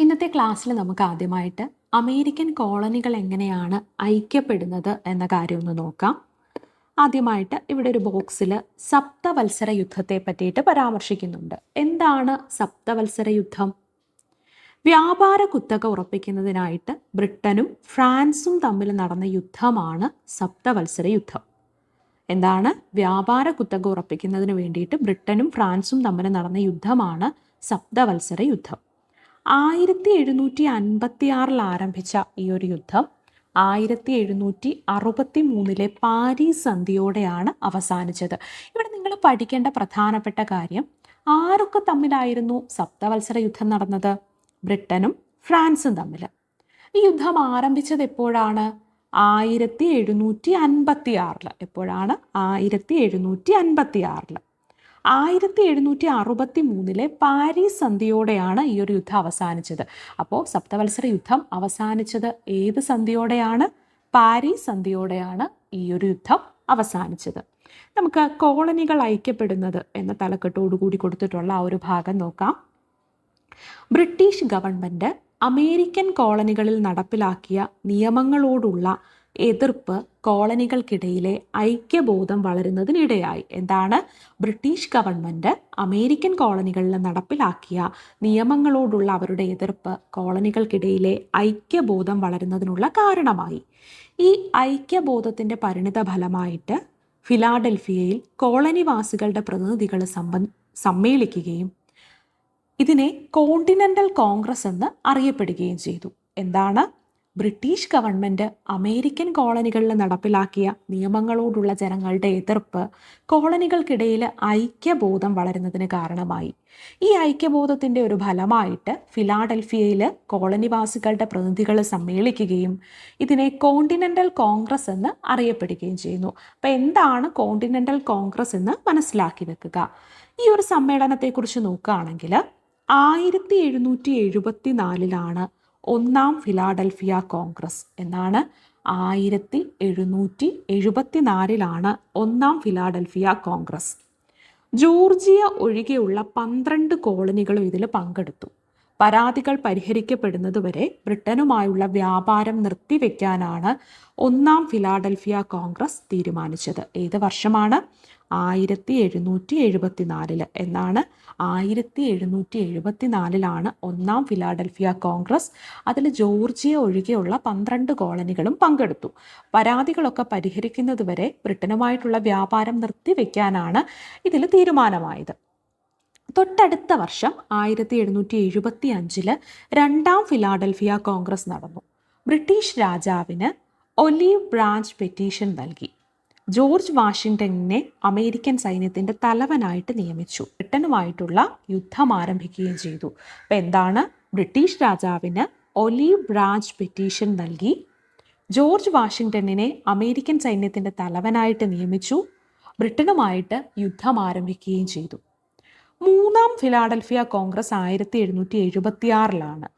ഇന്നത്തെ ക്ലാസ്സിൽ നമുക്ക് ആദ്യമായിട്ട് അമേരിക്കൻ കോളനികൾ എങ്ങനെയാണ് ഐക്യപ്പെടുന്നത് എന്ന കാര്യം ഒന്ന് നോക്കാം. ആദ്യമായിട്ട് ഇവിടെ ഒരു ബോക്സിൽ സപ്തവത്സര യുദ്ധത്തെ പറ്റിയിട്ട് പരാമർശിക്കുന്നുണ്ട്. എന്താണ് സപ്തവത്സര യുദ്ധം? വ്യാപാര കുത്തക ഉറപ്പിക്കുന്നതിനായിട്ട് ബ്രിട്ടനും ഫ്രാൻസും തമ്മിൽ നടന്ന യുദ്ധമാണ് സപ്തവത്സര യുദ്ധം. എന്താണ് വ്യാപാര കുത്തക ഉറപ്പിക്കുന്നതിന് വേണ്ടിയിട്ട് ബ്രിട്ടനും ഫ്രാൻസും തമ്മിൽ നടന്ന യുദ്ധമാണ് സപ്തവത്സര യുദ്ധം. ആയിരത്തി എഴുന്നൂറ്റി അൻപത്തി ആറിൽ ആരംഭിച്ച ഈ ഒരു യുദ്ധം ആയിരത്തി എഴുന്നൂറ്റി അറുപത്തി മൂന്നിലെ പാരീസ് സന്ധിയോടെയാണ് അവസാനിച്ചത്. ഇവിടെ നിങ്ങൾ പഠിക്കേണ്ട പ്രധാനപ്പെട്ട കാര്യം ആരൊക്കെ തമ്മിലായിരുന്നു സപ്തവത്സര യുദ്ധം നടന്നത്? ബ്രിട്ടനും ഫ്രാൻസും തമ്മിൽ. ഈ യുദ്ധം ആരംഭിച്ചത് എപ്പോഴാണ്? ആയിരത്തി എഴുന്നൂറ്റി അൻപത്തി ആറിൽ എപ്പോഴാണ്? ആയിരത്തി എഴുന്നൂറ്റി അൻപത്തി ആറിൽ ആയിരത്തി എഴുന്നൂറ്റി അറുപത്തി മൂന്നിലെ പാരീസ് സന്ധിയോടെയാണ് ഈ ഒരു യുദ്ധം അവസാനിച്ചത്. അപ്പോൾ സപ്തവത്സര യുദ്ധം അവസാനിച്ചത് ഏത് സന്ധിയോടെയാണ്? പാരീസ് സന്ധിയോടെയാണ് ഈ ഒരു യുദ്ധം അവസാനിച്ചത്. നമുക്ക് കോളനികൾ ഐക്യപ്പെടുന്നത് എന്ന തലക്കെട്ടോടുകൂടി കൊടുത്തിട്ടുള്ള ആ ഒരു ഭാഗം നോക്കാം. ബ്രിട്ടീഷ് ഗവൺമെന്റ് അമേരിക്കൻ കോളനികളിൽ നടപ്പിലാക്കിയ നിയമങ്ങളോടുള്ള എതിർപ്പ് കോളനികൾക്കിടയിലെ ഐക്യബോധം വളരുന്നതിനിടയായി. എന്താണ്? ബ്രിട്ടീഷ് ഗവൺമെന്റ് അമേരിക്കൻ കോളനികളിൽ നടപ്പിലാക്കിയ നിയമങ്ങളോടുള്ള അവരുടെ എതിർപ്പ് കോളനികൾക്കിടയിലെ ഐക്യബോധം വളരുന്നതിനുള്ള കാരണമായി. ഈ ഐക്യബോധത്തിന്റെ പരിണിത ഫലമായിട്ട് ഫിലാഡൽഫിയയിൽ കോളനിവാസികളുടെ പ്രതിനിധികൾ സമ്പ സമ്മേളിക്കുകയും ഇതിനെ കോണ്ടിനെന്റൽ കോൺഗ്രസ് എന്ന് അറിയപ്പെടുകയും ചെയ്തു. എന്താണ്? ബ്രിട്ടീഷ് ഗവൺമെന്റ് അമേരിക്കൻ കോളനികളിൽ നടപ്പിലാക്കിയ നിയമങ്ങളോടുള്ള ജനങ്ങളുടെ എതിർപ്പ് കോളനികൾക്കിടയിൽ ഐക്യബോധം വളരുന്നതിന് കാരണമായി. ഈ ഐക്യബോധത്തിന്റെ ഒരു ഫലമായിട്ട് ഫിലാഡൽഫിയയിൽ കോളനിവാസികളുടെ പ്രതിനിധികൾ സമ്മേളിക്കുകയും ഇതിനെ കോണ്ടിനെന്റൽ കോൺഗ്രസ് എന്ന് അറിയപ്പെടുകയും ചെയ്യുന്നു. അപ്പോൾ എന്താണ് കോണ്ടിനെന്റൽ കോൺഗ്രസ് എന്ന് മനസ്സിലാക്കി വെക്കുക. ഈ ഒരു സമ്മേളനത്തെക്കുറിച്ച് നോക്കുകയാണെങ്കിൽ ആയിരത്തി എഴുന്നൂറ്റി എഴുപത്തി നാലിലാണ് ഒന്നാം ഫിലാഡൽഫിയ കോൺഗ്രസ് എന്നാണ് ആയിരത്തി എഴുന്നൂറ്റി എഴുപത്തി നാലിലാണ് ഒന്നാം ഫിലാഡൽഫിയ കോൺഗ്രസ്. ജോർജിയ ഒഴികെയുള്ള പന്ത്രണ്ട് കോളനികളും ഇതിൽ പങ്കെടുത്തു. പരാതികൾ പരിഹരിക്കപ്പെടുന്നതുവരെ ബ്രിട്ടനുമായുള്ള വ്യാപാരം നിർത്തിവെക്കാനാണ് ഒന്നാം ഫിലാഡൽഫിയ കോൺഗ്രസ് തീരുമാനിച്ചത്. ഏത് വർഷമാണ്? ആയിരത്തി എഴുന്നൂറ്റി എഴുപത്തി നാലിൽ എന്നാണ് ആയിരത്തി എഴുന്നൂറ്റി എഴുപത്തി നാലിലാണ് ഒന്നാം ഫിലാഡൽഫിയ കോൺഗ്രസ് അതിൽ ജോർജിയ ഒഴികെയുള്ള പന്ത്രണ്ട് കോളനികളും പങ്കെടുത്തു. പരാതികളൊക്കെ പരിഹരിക്കുന്നതുവരെ ബ്രിട്ടനുമായിട്ടുള്ള വ്യാപാരം നിർത്തിവെക്കാനാണ് ഇതിൽ തീരുമാനമായത്. തൊട്ടടുത്ത വർഷം ആയിരത്തി എഴുന്നൂറ്റി എഴുപത്തി അഞ്ചിൽ രണ്ടാം ഫിലാഡൽഫിയ കോൺഗ്രസ് നടന്നു. ബ്രിട്ടീഷ് രാജാവിന് ഒലീവ് ബ്രാഞ്ച് പെറ്റീഷൻ നൽകി. ജോർജ് വാഷിങ്ടണിനെ അമേരിക്കൻ സൈന്യത്തിന്റെ തലവനായിട്ട് നിയമിച്ചു. ബ്രിട്ടനുമായിട്ടുള്ള യുദ്ധം ആരംഭിക്കുകയും ചെയ്തു. അപ്പം എന്താണ്? ബ്രിട്ടീഷ് രാജാവിന് ഒലീവ് ബ്രാഞ്ച് പെറ്റീഷൻ നൽകി. ജോർജ് വാഷിങ്ടണിനെ അമേരിക്കൻ സൈന്യത്തിന്റെ തലവനായിട്ട് നിയമിച്ചു. ബ്രിട്ടനുമായിട്ട് യുദ്ധം ആരംഭിക്കുകയും ചെയ്തു. മൂന്നാം ഫിലാഡൽഫിയ കോൺഗ്രസ് ആയിരത്തി എഴുന്നൂറ്റി എഴുപത്തി ആറിലാണ്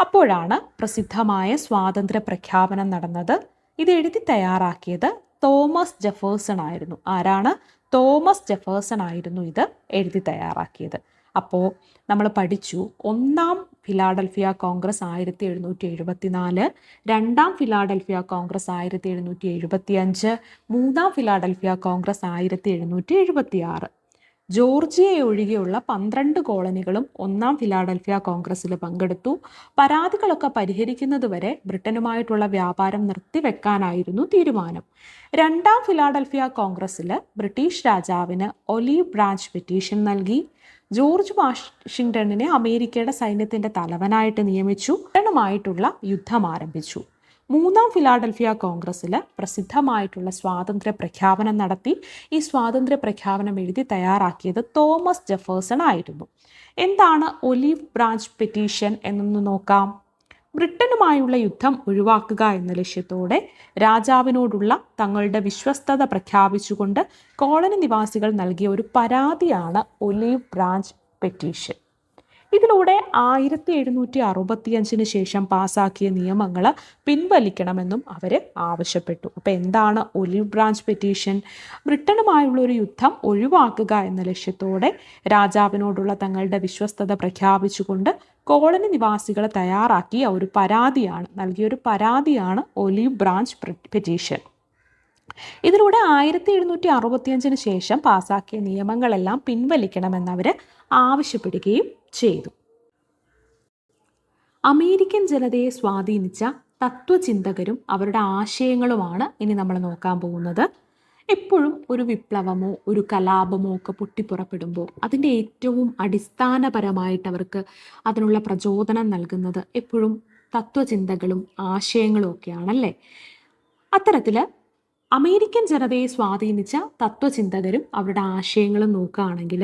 അപ്പോഴാണ് പ്രസിദ്ധമായ സ്വാതന്ത്ര്യ പ്രഖ്യാപനം നടന്നത്. ഇത് എഴുതി തയ്യാറാക്കിയത് തോമസ് ജെഫേഴ്സൺ ആയിരുന്നു. ആരാണ്? തോമസ് ജെഫേഴ്സൺ ആയിരുന്നു ഇത് എഴുതി തയ്യാറാക്കിയത്. അപ്പോൾ നമ്മൾ പഠിച്ചു. ഒന്നാം ഫിലാഡൽഫിയ കോൺഗ്രസ് ആയിരത്തി എഴുന്നൂറ്റി എഴുപത്തി നാല് രണ്ടാം ഫിലാഡൽഫിയ കോൺഗ്രസ് ആയിരത്തി എഴുന്നൂറ്റി എഴുപത്തി അഞ്ച് മൂന്നാം ഫിലാഡൽഫിയ കോൺഗ്രസ് ആയിരത്തി എഴുന്നൂറ്റി എഴുപത്തി ആറ് ജോർജിയ ഒഴികെയുള്ള പന്ത്രണ്ട് കോളനികളും ഒന്നാം ഫിലാഡൽഫിയ കോൺഗ്രസ്സിൽ പങ്കെടുത്തു. പരാതികളൊക്കെ പരിഹരിക്കുന്നതുവരെ ബ്രിട്ടനുമായിട്ടുള്ള വ്യാപാരം നിർത്തിവെക്കാനായിരുന്നു തീരുമാനം. രണ്ടാം ഫിലാഡൽഫിയ കോൺഗ്രസ്സിൽ ബ്രിട്ടീഷ് രാജാവിന് ഒലീവ് ബ്രാഞ്ച് പെറ്റീഷൻ നൽകി. ജോർജ് വാഷിങ്ടണിനെ അമേരിക്കയുടെ സൈന്യത്തിന്റെ തലവനായിട്ട് നിയമിച്ചു. ബ്രിട്ടനുമായിട്ടുള്ള യുദ്ധം ആരംഭിച്ചു. മൂന്നാം ഫിലാഡൽഫിയ കോൺഗ്രസ്സിൽ പ്രസിദ്ധമായിട്ടുള്ള സ്വാതന്ത്ര്യ പ്രഖ്യാപനം നടത്തി. ഈ സ്വാതന്ത്ര്യ പ്രഖ്യാപനം എഴുതി തയ്യാറാക്കിയത് തോമസ് ജെഫേഴ്സൺ ആയിരുന്നു. എന്താണ് ഒലീവ് ബ്രാഞ്ച് പെറ്റീഷൻ എന്നൊന്ന് നോക്കാം. ബ്രിട്ടനുമായുള്ള യുദ്ധം ഒഴിവാക്കുക എന്ന ലക്ഷ്യത്തോടെ രാജാവിനോടുള്ള തങ്ങളുടെ വിശ്വസ്തത പ്രഖ്യാപിച്ചുകൊണ്ട് കോളനി നിവാസികൾ നൽകിയ ഒരു പരാതിയാണ് ഒലീവ് ബ്രാഞ്ച് പെറ്റീഷൻ. ഇതിലൂടെ ആയിരത്തി എഴുന്നൂറ്റി അറുപത്തിയഞ്ചിന് ശേഷം പാസാക്കിയ നിയമങ്ങൾ പിൻവലിക്കണമെന്നും അവർ ആവശ്യപ്പെട്ടു. അപ്പോൾ എന്താണ് ഒലിവ് ബ്രാഞ്ച് പെറ്റീഷൻ? ബ്രിട്ടനുമായുള്ള ഒരു യുദ്ധം ഒഴിവാക്കുക എന്ന ലക്ഷ്യത്തോടെ രാജാവിനോടുള്ള തങ്ങളുടെ വിശ്വസ്തത പ്രഖ്യാപിച്ചുകൊണ്ട് കോളനി നിവാസികളെ തയ്യാറാക്കിയ ഒരു പരാതിയാണ് നൽകിയ ഒരു പരാതിയാണ് ഒലിവ് ബ്രാഞ്ച് പെറ്റീഷൻ. ഇതിലൂടെ ആയിരത്തി എഴുന്നൂറ്റി അറുപത്തിയഞ്ചിന് ശേഷം പാസാക്കിയ നിയമങ്ങളെല്ലാം പിൻവലിക്കണമെന്ന് അവർ ആവശ്യപ്പെടുകയും ചെയ്തു. അമേരിക്കൻ ജനതയെ സ്വാധീനിച്ച തത്വചിന്തകരും അവരുടെ ആശയങ്ങളുമാണ് ഇനി നമ്മൾ നോക്കാൻ പോകുന്നത്. എപ്പോഴും ഒരു വിപ്ലവമോ ഒരു കലാപമോ ഒക്കെ പൊട്ടിപ്പുറപ്പെടുമ്പോൾ അതിന്റെ ഏറ്റവും അടിസ്ഥാനപരമായിട്ട് അവർക്ക് അതിനുള്ള പ്രചോദനം നൽകുന്നത് എപ്പോഴും തത്വചിന്തകളും ആശയങ്ങളും ഒക്കെയാണല്ലേ? അത്തരത്തിൽ അമേരിക്കൻ ജനതയെ സ്വാധീനിച്ച തത്വചിന്തകരും അവരുടെ ആശയങ്ങളും നോക്കുകയാണെങ്കിൽ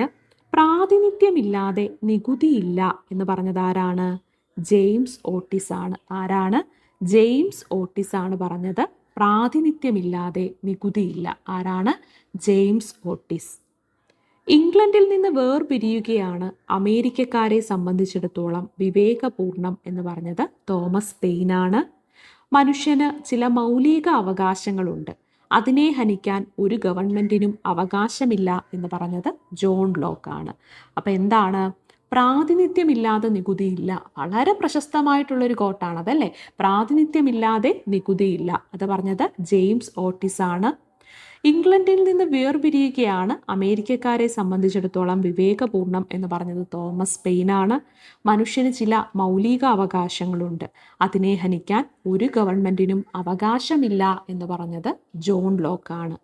പ്രാതിനിധ്യമില്ലാതെ നികുതിയില്ല എന്ന് പറഞ്ഞത് ആരാണ് ജെയിംസ് ഓട്ടിസ് ആണ്. ആരാണ്? ജെയിംസ് ഓട്ടിസ് ആണ് പറഞ്ഞത്. പ്രാതിനിധ്യമില്ലാതെ നികുതിയില്ല. ആരാണ്? James Otis. ഇംഗ്ലണ്ടിൽ നിന്ന് വേർപിരിയുകയാണ് അമേരിക്കക്കാരെ സംബന്ധിച്ചിടത്തോളം വിവേകപൂർണം എന്ന് പറഞ്ഞത് തോമസ് പെയിനാണ്. മനുഷ്യന് ചില മൗലിക അവകാശങ്ങളുണ്ട്. അതിനെ ഹനിക്കാൻ ഒരു ഗവൺമെന്റിനും അവകാശമില്ല എന്ന് പറഞ്ഞത് ജോൺ ലോക്കാണ്. അപ്പോൾ എന്താണ്? പ്രാതിനിധ്യമില്ലാതെ നികുതിയില്ല. വളരെ പ്രശസ്തമായിട്ടുള്ളൊരു കോട്ടാണ് അതല്ലേ പ്രാതിനിധ്യമില്ലാതെ നികുതിയില്ല. അത് പറഞ്ഞത് ജെയിംസ് ഓട്ടിസ് ആണ് ഇംഗ്ലണ്ടിൽ നിന്ന് വേർപിരിയുകയാണ് അമേരിക്കക്കാരെ സംബന്ധിച്ചിടത്തോളം വിവേകപൂർണം എന്ന് പറഞ്ഞത് തോമസ് പെയിനാണ്. മനുഷ്യന് ചില മൗലിക അവകാശങ്ങളുണ്ട് അതിനെ ഹനിക്കാൻ ഒരു ഗവൺമെന്റിനും അവകാശമില്ല എന്ന് പറഞ്ഞത് ജോൺ ലോക്കാണ്.